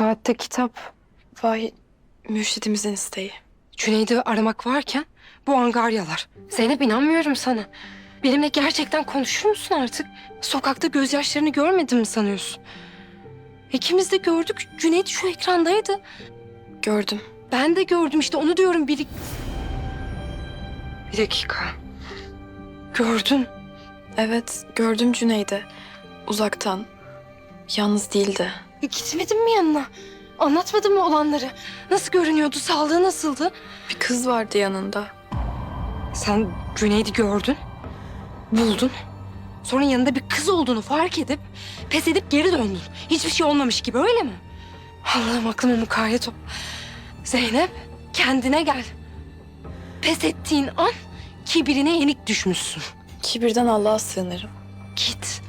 saatte kitap. Vay mürşidimizin isteği. Cüneyd'i aramak varken bu angaryalar. Zeynep inanmıyorum sana. Benimle gerçekten konuşur musun artık? Sokakta gözyaşlarını görmedin mi sanıyorsun? İkimiz de gördük. Cüneyt şu ekrandaydı. Gördüm. Ben de gördüm işte onu diyorum bir... Bir dakika. Gördün. Evet gördüm Cüneyd'i. Uzaktan. Yalnız değildi. E, gitmedin mi yanına? Anlatmadın mı olanları? Nasıl görünüyordu? Sağlığı nasıldı? Bir kız vardı yanında. Sen Cüneyd'i gördün. Buldun. Sonra yanında bir kız olduğunu fark edip pes edip geri döndün. Hiçbir şey olmamış gibi öyle mi? Allah'ım aklıma mukayyet ol. Zeynep kendine gel. Pes ettiğin an kibirine yenik düşmüşsün. Kibirden Allah'a sığınırım. Git.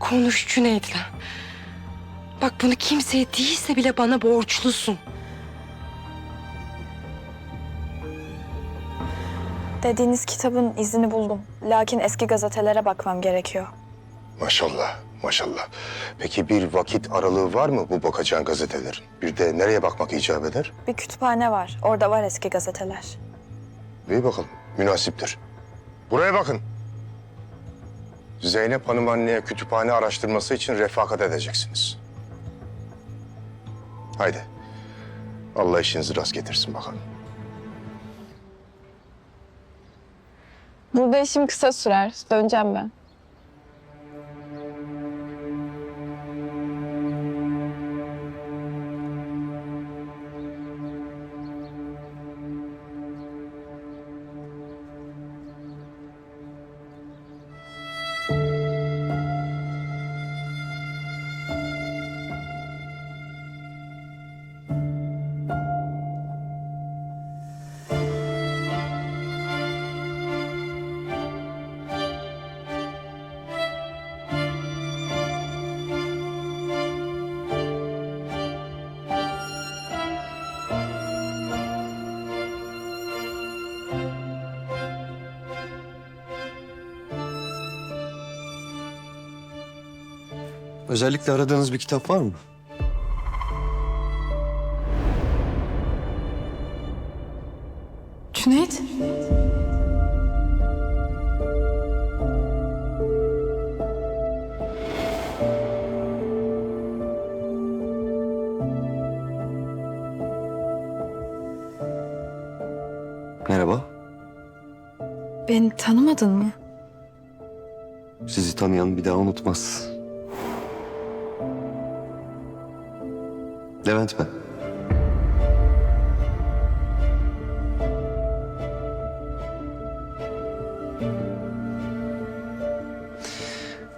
Konuş Cüneyd'le. Bak bunu kimseye değilse bile bana borçlusun. Dediğiniz kitabın izini buldum. Lakin eski gazetelere bakmam gerekiyor. Maşallah, maşallah. Peki bir vakit aralığı var mı bu bakacağın gazetelerin? Bir de nereye bakmak icap eder? Bir kütüphane var. Orada var eski gazeteler. Bir bakalım, münasiptir. Buraya bakın. Zeynep Hanım anneye kütüphane araştırması için refakat edeceksiniz. Haydi. Allah işinizi rast getirsin bakalım. Burada işim kısa sürer. Döneceğim ben. Özellikle aradığınız bir kitap var mı? Cüneyt? Merhaba. Beni tanımadın mı? Sizi tanıyan bir daha unutmaz. Levent.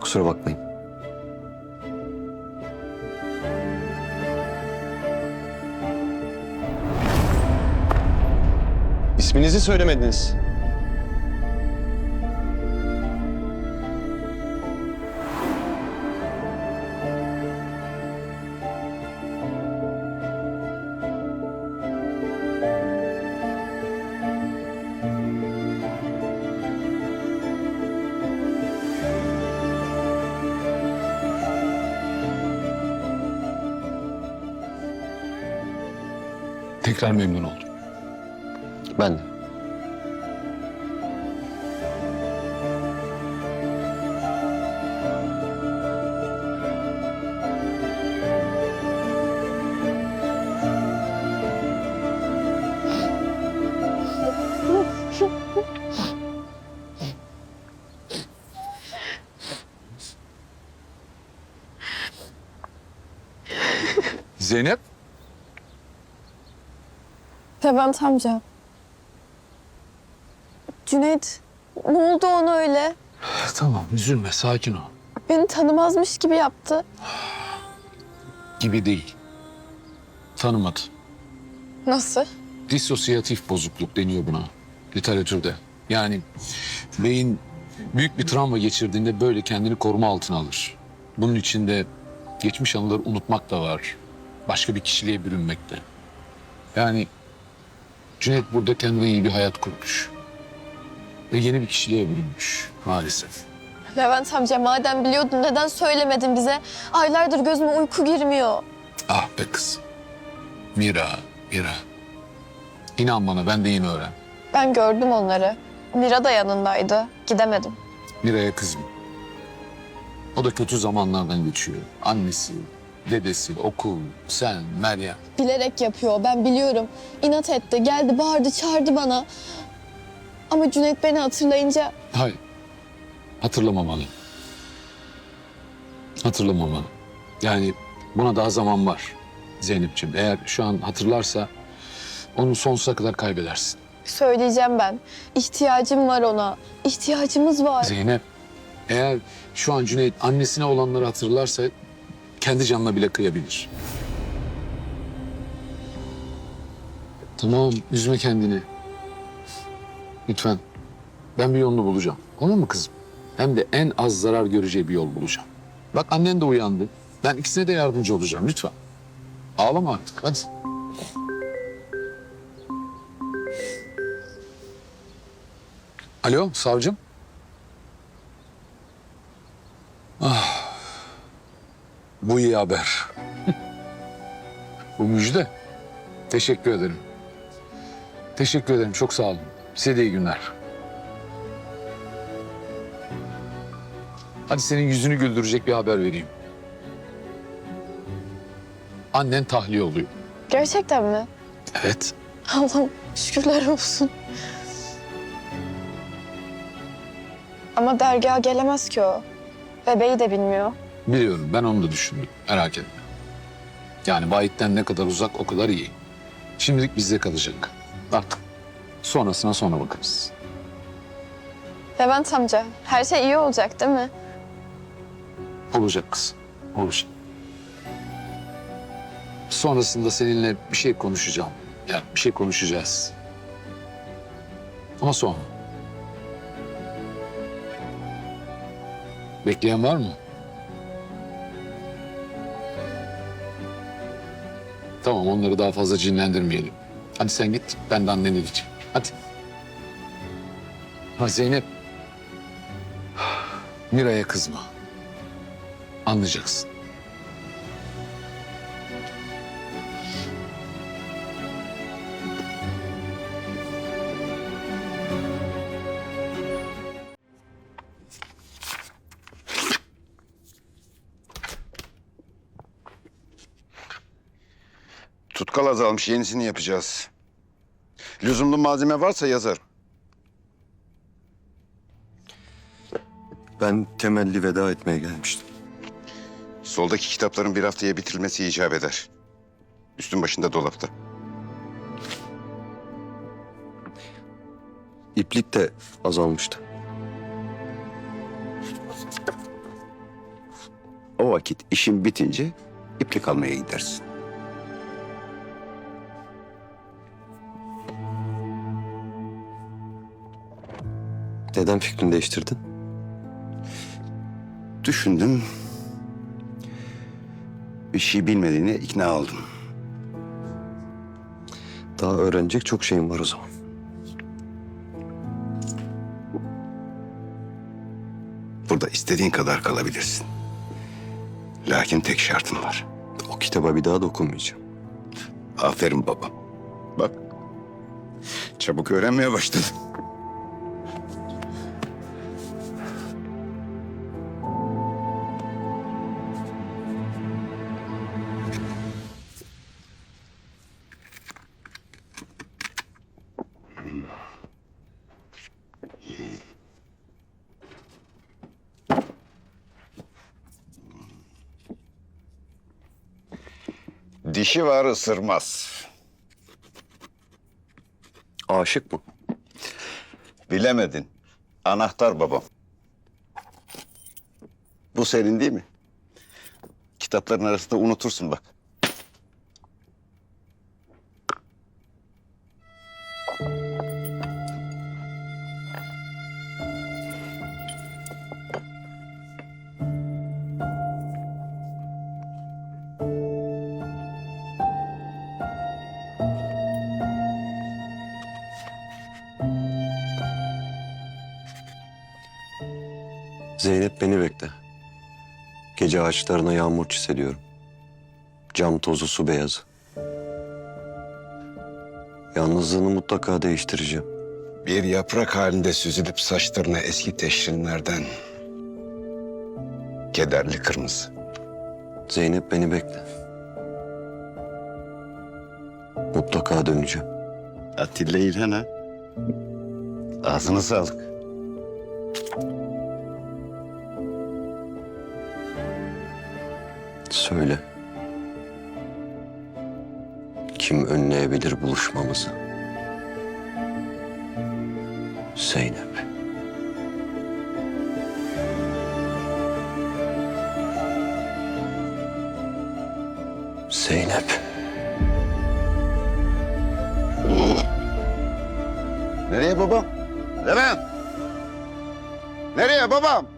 Kusura bakmayın. İsminizi söylemediniz. Tekrar memnun oldum. Ben de. Levent amca. Cüneyt ne oldu ona öyle? tamam üzülme, sakin ol. Beni tanımazmış gibi yaptı. Gibi değil. Tanımadı. Nasıl? Disosyatif bozukluk deniyor buna literatürde. Yani beyin büyük bir travma geçirdiğinde böyle kendini koruma altına alır. Bunun içinde geçmiş anıları unutmak da var. Başka bir kişiliğe bürünmek de. Yani Cüneyt burada kendine iyi bir hayat kurmuş. Ve yeni bir kişiliğe bürünmüş maalesef. Levent amca madem biliyordun neden söylemedin bize? Aylardır gözüme uyku girmiyor. Ah be kızım. Mira, Mira. İnan bana ben de yeni öğren. Ben gördüm onları. Mira da yanındaydı. Gidemedim. Mira'ya kızım. O da kötü zamanlardan geçiyor. Annesi, dedesi, okul, sen, Meryem. Bilerek yapıyor. Ben biliyorum. İnat etti. Geldi bağırdı çağırdı bana. Ama Cüneyt beni hatırlayınca Hayır. Hatırlamamalı. Hatırlamamalı. Yani buna daha zaman var Zeynep'ciğim. Eğer şu an hatırlarsa onu sonsuza kadar kaybedersin. söyleyeceğim ben. İhtiyacım var ona. İhtiyacımız var. Zeynep, eğer şu an Cüneyt annesine olanları hatırlarsa kendi canına bile kıyabilir. Tamam, üzme kendini. Lütfen. Ben bir yolunu bulacağım. Olur mu kızım? Hem de en az zarar göreceği bir yol bulacağım. Bak annen de uyandı. Ben ikisine de yardımcı olacağım lütfen. Ağlama artık hadi. Alo savcım. Ah. Bu iyi haber. Bu müjde. Teşekkür ederim. Teşekkür ederim. Çok sağ olun. Size de iyi günler. Hadi senin yüzünü güldürecek bir haber vereyim. Annen tahliye oluyor. Gerçekten mi? Evet. Allah'ım şükürler olsun. Ama dergaha gelemez ki o. Bebeği de bilmiyor. Biliyorum. Ben onu da düşündüm. Merak etme. Yani Vahit'ten ne kadar uzak o kadar iyi. Şimdilik bizde kalacak. Bak. Sonrasına sonra bakarız. Levent amca her şey iyi olacak değil mi? Olacak kız. Olacak. Sonrasında seninle bir şey konuşacağım. Yani bir şey konuşacağız. Ama sonra. Bekleyen var mı? Tamam onları daha fazla cinlendirmeyelim. Hadi sen git ben de annene gideceğim. Hadi. Ha Zeynep. Mira'ya kızma. Anlayacaksın. Azalmış, yenisini yapacağız. Lüzumlu malzeme varsa yazar. Ben temelli veda etmeye gelmiştim. Soldaki kitapların bir haftaya bitirilmesi icap eder. Üstün başında dolapta. İplik de azalmıştı. O vakit işin bitince iplik almaya gidersin. Neden fikrini değiştirdin? Düşündüm. Bir şey bilmediğine ikna oldum. Daha öğrenecek çok şeyim var o zaman. Burada istediğin kadar kalabilirsin. Lakin tek şartım var. O kitaba bir daha dokunmayacağım. Aferin baba. Bak. Çabuk öğrenmeye başladın. Dişi var ısırmaz. Aşık mı? Bilemedin. Anahtar babam. Bu senin değil mi? Kitapların arasında unutursun bak. Zeynep beni bekle. Gece ağaçlarına yağmur çiseliyorum. Cam tozu su beyazı. Yalnızlığını mutlaka değiştireceğim. Bir yaprak halinde süzülüp saçlarına eski teşrinlerden. Kederli kırmızı. Zeynep beni bekle. Mutlaka döneceğim. Atilla İlhan ha. Ağzına sağlık. Söyle. Kim önleyebilir buluşmamızı? Zeynep. Zeynep. Nereye babam? Levent! Nereye babam?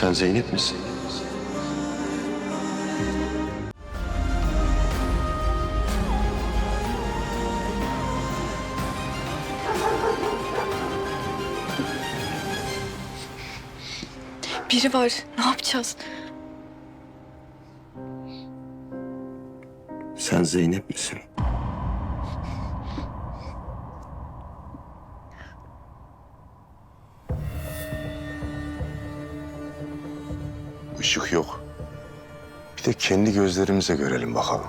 Sen Zeynep misin? Biri var. Ne yapacağız? Sen Zeynep misin? De kendi gözlerimize görelim bakalım.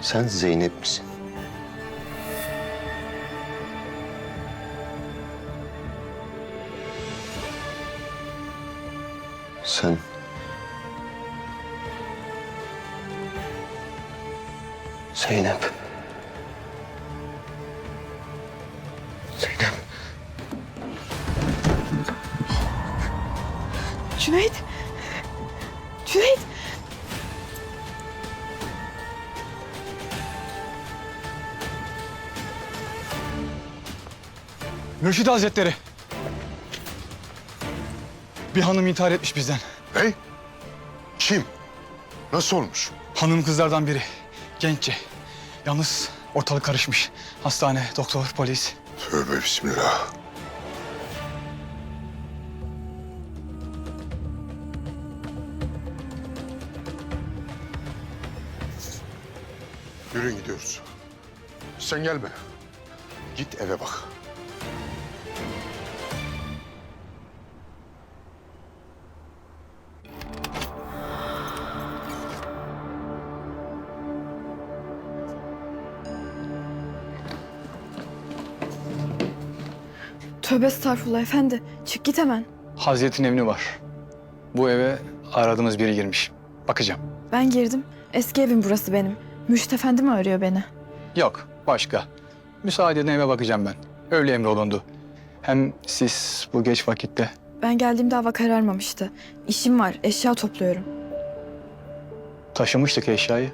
Sen Zeynep misin? Sen... Zeynep. Cüneyt. Cüneyt. Mürşid Hazretleri. Bir hanım intihar etmiş bizden. Hey! Kim? Nasıl olmuş? Hanım kızlardan biri. Genççe. Yalnız ortalık karışmış. Hastane, doktor, polis. Tövbe bismillah. Yürüyün gidiyoruz. Sen gelme. Git eve bak. Tövbe estağfurullah efendi. Çık git hemen. Hazretin evini var. Bu eve aradığımız biri girmiş. Bakacağım. Ben girdim. Eski evim burası benim. Müşt efendi mi arıyor beni? Yok, başka. Müsaade edin eve bakacağım ben. Öyle emrolundu. Hem siz bu geç vakitte Ben geldiğimde hava kararmamıştı. İşim var. Eşya topluyorum. taşımıştık eşyayı.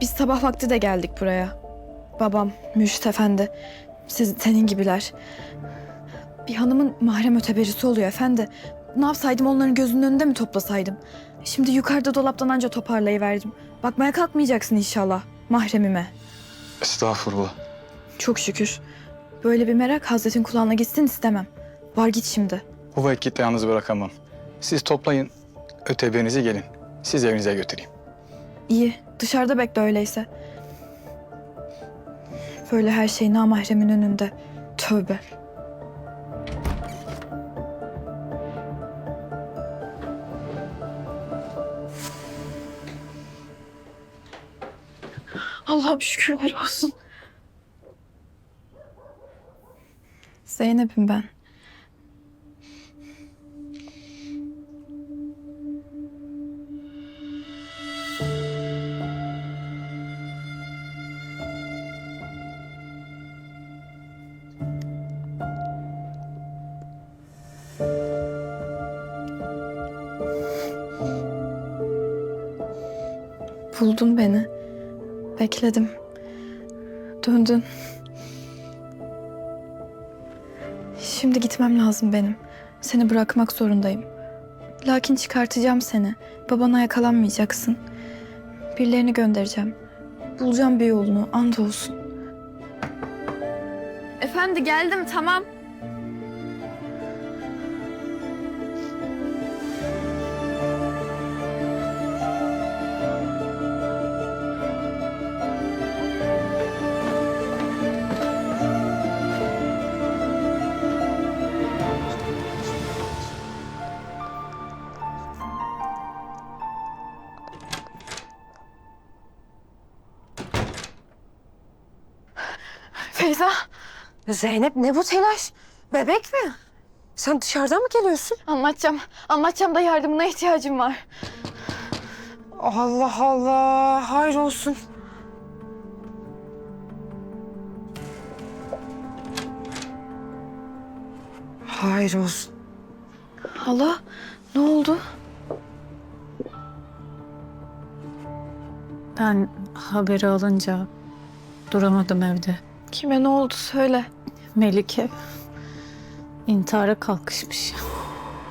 Biz sabah vakti de geldik buraya. Babam, Müşt efendi. Siz, senin gibiler. Bir hanımın mahrem öteberisi oluyor efendi. Ne yapsaydım onların gözünün önünde mi toplasaydım? Şimdi yukarıda dolaptan anca toparlayıverdim. Bakmaya kalkmayacaksın inşallah mahremime. Estağfurullah. Çok şükür. Böyle bir merak Hazretin kulağına gitsin istemem. Var git şimdi. Bu vakitte yalnız bırakamam. Siz toplayın, öteberinizi gelin. Siz evinize götüreyim. İyi. Dışarıda bekle öyleyse. Böyle her şey namahremin önünde. Tövbe. Allah'ım şükürler olsun. Zeynep'im ben. Döndün. Şimdi gitmem lazım benim. Seni bırakmak zorundayım. Lakin çıkartacağım seni. Babana yakalanmayacaksın. Birilerini göndereceğim. Bulacağım bir yolunu. And olsun. Efendi geldim tamam. Feyza Zeynep ne bu telaş? Bebek mi? Sen dışarıdan mı geliyorsun? anlatacağım. Anlatacağım da yardımına ihtiyacım var. Allah Allah. Hayır olsun. Hayır olsun. Hala ne oldu? Ben haberi alınca duramadım evde. Kime ne oldu söyle. Melike intihara kalkışmış.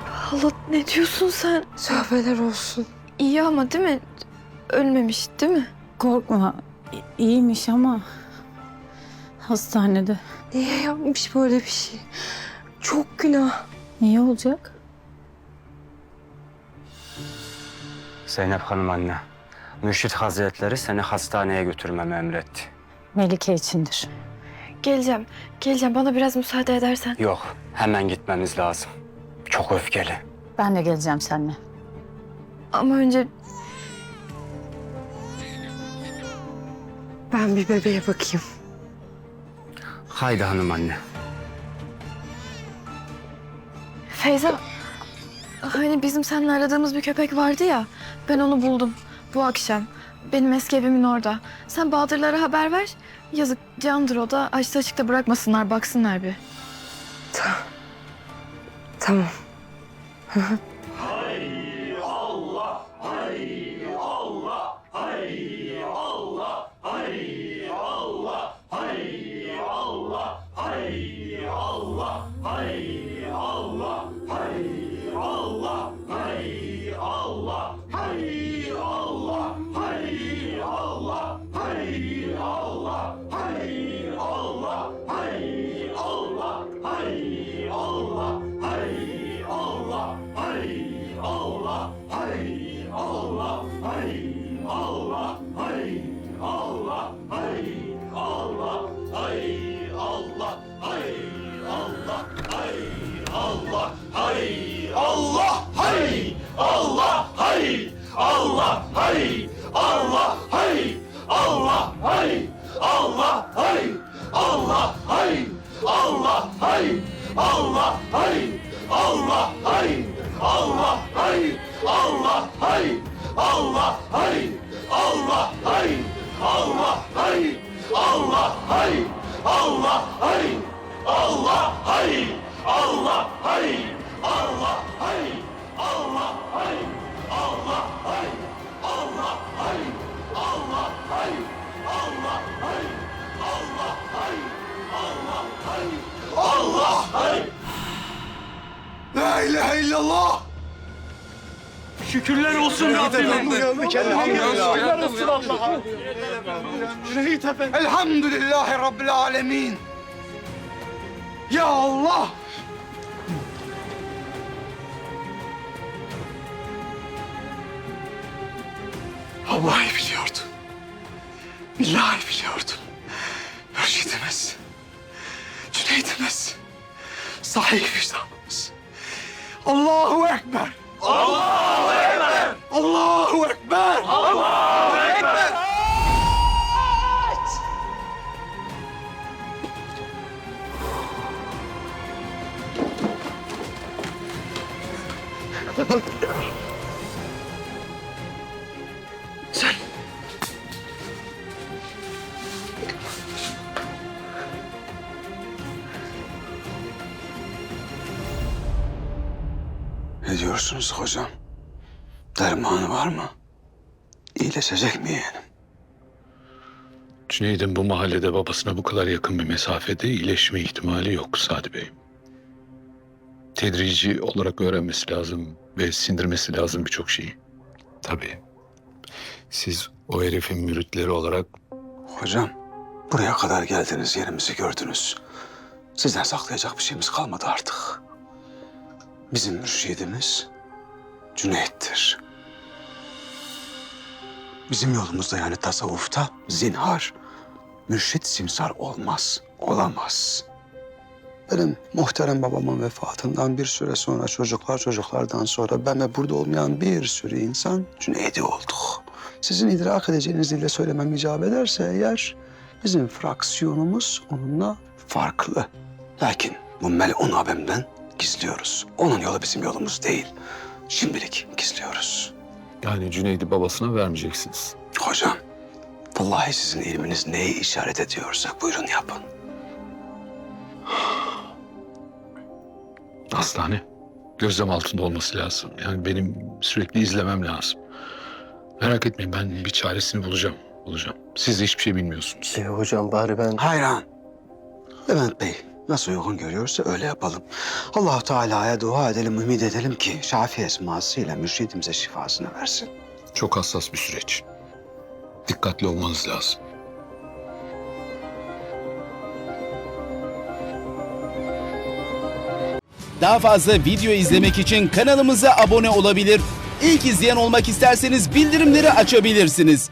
Hala ne diyorsun sen? Tövbeler olsun. İyi ama değil mi? Ölmemiş değil mi? Korkma i- iyiymiş ama hastanede. Niye yapmış böyle bir şey? Çok günah. Niye olacak? Zeynep Hanım anne. Mürşit Hazretleri seni hastaneye götürmemi emretti. Melike içindir. Geleceğim. Geleceğim. Bana biraz müsaade edersen. Yok, hemen gitmemiz lazım. Çok öfkeli. Ben de geleceğim seninle. Ama önce Ben bir bebeğe bakayım. Haydi hanım anne. Feyza. Hani bizim seninle aradığımız bir köpek vardı ya. Ben onu buldum. Bu akşam. Benim eski evimin orada. Sen Bahadırlara haber ver. Yazık candır o da. Açta açıkta bırakmasınlar. Baksınlar bir. Tamam. La illallah. Şükürler olsun Rabbim. Elhamdülillahi Rabbil alemin. Ya Allah. Vallahi biliyordum. Billahi biliyordum. Mürşidimiz, Cüneydimiz, sahih vicdanımız. Allahu Ekber. Allahu Ekber. Allahu Ekber. Allahu Ekber. Ne diyorsunuz hocam? Dermanı var mı? İyileşecek mi yeğenim? Cüneyd'in bu mahallede babasına bu kadar yakın bir mesafede iyileşme ihtimali yok Sadi Bey. Tedrici olarak öğrenmesi lazım ve sindirmesi lazım birçok şeyi. Tabii. Siz o herifin müritleri olarak Hocam, buraya kadar geldiniz, yerimizi gördünüz. Sizden saklayacak bir şeyimiz kalmadı artık. Bizim mürşidimiz Cüneyt'tir. Bizim yolumuzda yani tasavvufta zinhar, mürşit simsar olmaz, olamaz. Benim muhterem babamın vefatından bir süre sonra çocuklar çocuklardan sonra ben ve burada olmayan bir sürü insan Cüneyt'i olduk. Sizin idrak edeceğiniz dille söylemem icap ederse eğer bizim fraksiyonumuz onunla farklı. Lakin bu melun abemden gizliyoruz. Onun yolu bizim yolumuz değil. Şimdilik gizliyoruz. yani Cüneyd'i babasına vermeyeceksiniz. Hocam, vallahi sizin ilminiz neyi işaret ediyorsa buyurun yapın. Hastane. Gözlem altında olması lazım. Yani benim sürekli izlemem lazım. Merak etmeyin ben bir çaresini bulacağım. Bulacağım. Siz de hiçbir şey bilmiyorsunuz. E hocam bari ben... Hayran. Levent Bey nasıl uygun görüyorsa öyle yapalım. allah Teala'ya dua edelim, ümit edelim ki Şafi esmasıyla mürşidimize şifasını versin. Çok hassas bir süreç. Dikkatli olmanız lazım. Daha fazla video izlemek için kanalımıza abone olabilir. İlk izleyen olmak isterseniz bildirimleri açabilirsiniz.